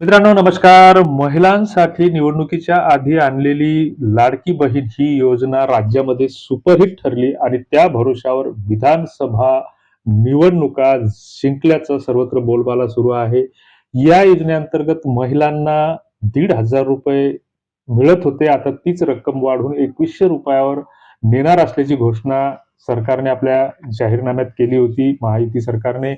मित्रांनो नमस्कार. महिलांसाठी निवडणुकीच्या आधी आणलेली लाडकी बहीण ही योजना राज्यामध्ये सुपरहिट ठरली आणि त्या भरोशावर विधानसभा निवडणुका जिंकल्याचं सर्वत्र बोलबाला सुरू आहे. या योजनेअंतर्गत महिलांना दीड हजार रुपये मिळत होते. आता तीच रक्कम वाढून एकवीसशे रुपयावर नेणार असल्याची घोषणा सरकारने आपल्या जाहीरनाम्यात केली होती. महायुती सरकारने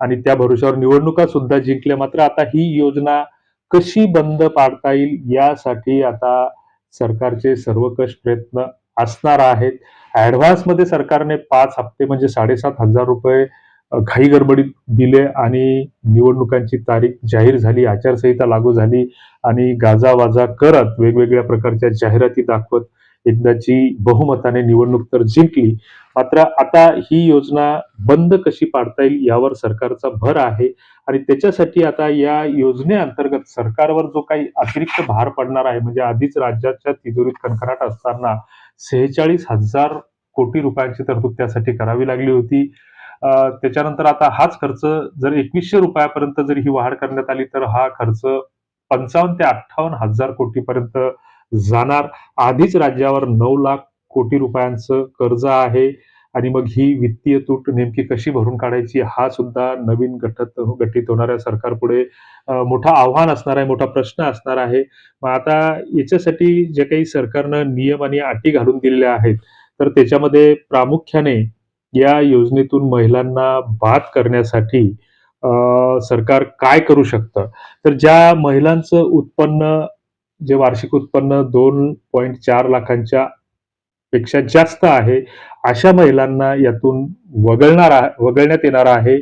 आणि त्या भरोशावर निवडणुका सुद्धा जिंकल्या. मात्र आता ही योजना कशी बंद पाडता येईल यासाठी आता सरकारचे सर्वकष प्रयत्न असणार आहेत. ऍडव्हान्समध्ये सरकारने पाच हप्ते म्हणजे साडेसात हजार रुपये घाई गडबडीत दिले आणि निवडणुकांची तारीख जाहीर झाली आचारसंहिता लागू झाली आणि गाजावाजा करत वेगवेगळ्या प्रकारच्या जाहिराती दाखवत एकदाची बहुमताने निवडणूक तर जिंकली. मात्र आता ही योजना बंद कशी पाडता येईल यावर सरकारचा भर आहे. आणि त्याच्यासाठी आता या योजनेअंतर्गत सरकारवर जो काही अतिरिक्त भार पडणार आहे म्हणजे आधीच राज्याच्या तिजोरीत कणकणाट असताना सेहेचाळीस हजार कोटी रुपयांची तरतूद त्यासाठी करावी लागली होती. त्याच्यानंतर आता हाच खर्च जर एकवीसशे रुपयापर्यंत जर ही वाढ करण्यात आली तर हा खर्च पंचावन्न ते अठ्ठावन्न हजार कोटीपर्यंत जाणार. आधीच राज्यावर नऊ लाख कोटी रुपयांचं कर्ज आहे. आणि मग ही वित्तीय तूट नेमकी कशी भरून काढायची हा सुद्धा नवीन गठत गठीत होणाऱ्या सरकारपुढे अ, मोठं आव्हान असणार आहे मोठा प्रश्न असणार आहे. मग आता याच्यासाठी जे काही सरकारनं नियम आणि अटी घालून दिलेल्या आहेत तर त्याच्यामध्ये प्रामुख्याने या योजनेतून महिलांना बाद करण्यासाठी सरकार काय करू शकतं? तर ज्या महिलांचं उत्पन्न जे वार्षिक उत्पन्न दोन पॉईंट चार लाखांच्या पेक्षा जास्त आहे अशा महिलांना यातून वगळणार वगळण्यात येणार आहे.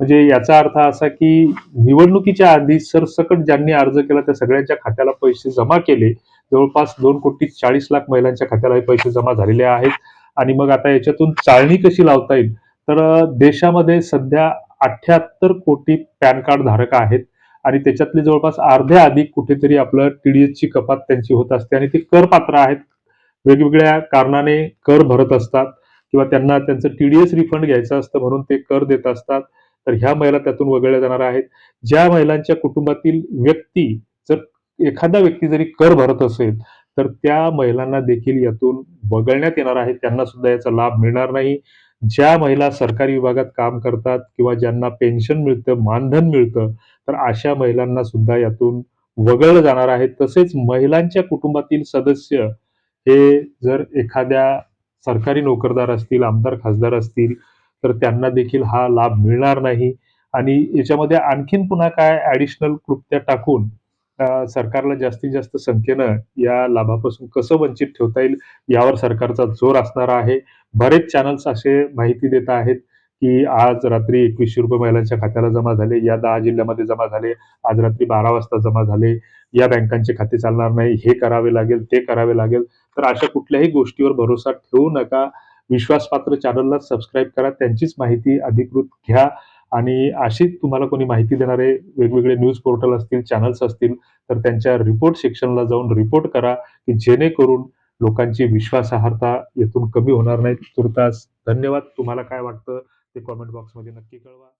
म्हणजे याचा अर्थ असा की निवडणुकीच्या आधी सरसकट ज्यांनी अर्ज केला त्या सगळ्यांच्या खात्याला पैसे जमा केले. जवळपास दोन कोटी चाळीस लाख महिलांच्या खात्याला हे पैसे जमा झालेले आहेत. आणि मग आता याच्यातून चाळणी कशी लावता येईल? तर देशामध्ये सध्या अठ्याहत्तर कोटी पॅन कार्ड धारक आहेत. आणि त्याच्यातले जवळपास अर्ध्या अधिक कुठेतरी आपलं टीडीएस ची कपात त्यांची होत असते आणि ते करपात्र आहेत. वेगवेगळ्या कारणाने कर भरत असतात किंवा त्यांना त्यांचं टीडीएस रिफंड घ्यायचं असतं म्हणून ते कर देत असतात तर ह्या महिला त्यातून वगळल्या जाणार आहेत. ज्या महिलांच्या कुटुंबातील व्यक्ती जर एखादा व्यक्ती जरी कर भरत असेल तर त्या महिलांना देखील यातून वगळण्यात येणार आहे. त्यांना सुद्धा याचा लाभ मिळणार नाही. ज्या महिला सरकारी विभागात काम करतात किंवा ज्यांना पेन्शन मिळतं मानधन मिळतं तर अशा महिलांना सुद्धा यातून वगळलं जाणार आहे. तसेच महिलांच्या कुटुंबातील सदस्य हे जर एखाद्या सरकारी नोकरदार असतील आमदार खासदार असतील तर त्यांना देखील हा लाभ मिळणार नाही. आणि याच्यामध्ये आणखीन पुन्हा काय ऍडिशनल कृत्या टाकून सरकारला जास्तीत जास्त संख्येनं या लाभापासून कसं वंचित ठेवता येईल यावर सरकारचा जोर असणार आहे. बरेच चॅनल्स असे माहिती देत आहेत. की आज रात्री एकवीसशे रुपये महिलांच्या खात्याला जमा झाले या दहा जिल्ह्यामध्ये जमा झाले आज रात्री बारा वाजता जमा झाले या बँकांचे खाते चालणार नाही हे करावे लागेल ते करावे लागेल. तर अशा कुठल्याही गोष्टीवर भरोसा ठेवू नका. विश्वासपात्र चॅनलला सबस्क्राईब करा त्यांचीच माहिती अधिकृत घ्या. आणि अशीच तुम्हाला कोणी माहिती देणारे वेगवेगळे न्यूज पोर्टल असतील चॅनल्स असतील तर त्यांच्या रिपोर्ट सेक्शनला जाऊन रिपोर्ट करा की जेणेकरून लोकांची विश्वासार्हता येथून कमी होणार नाही. तुर्तास धन्यवाद. तुम्हाला काय वाटतं? ते कॉमेंट बॉक्समध्ये नक्की कळवा.